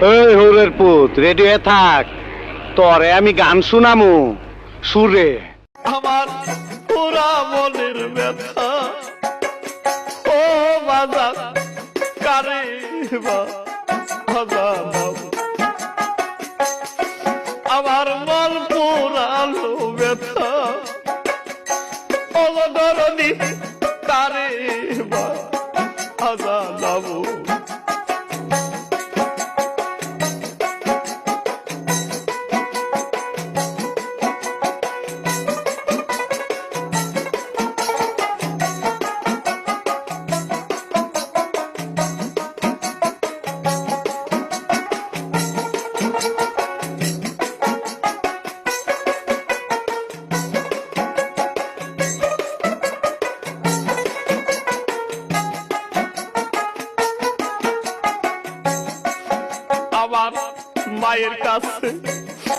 এই হরের পুত রেডি থাক। তরে আমি গান শুনামু। সুরে। আমার পুরা মনের ব্যথা। ও বাজার কারে আমার মন পুরালো ব্যথা। আমার মায়ের কাছে।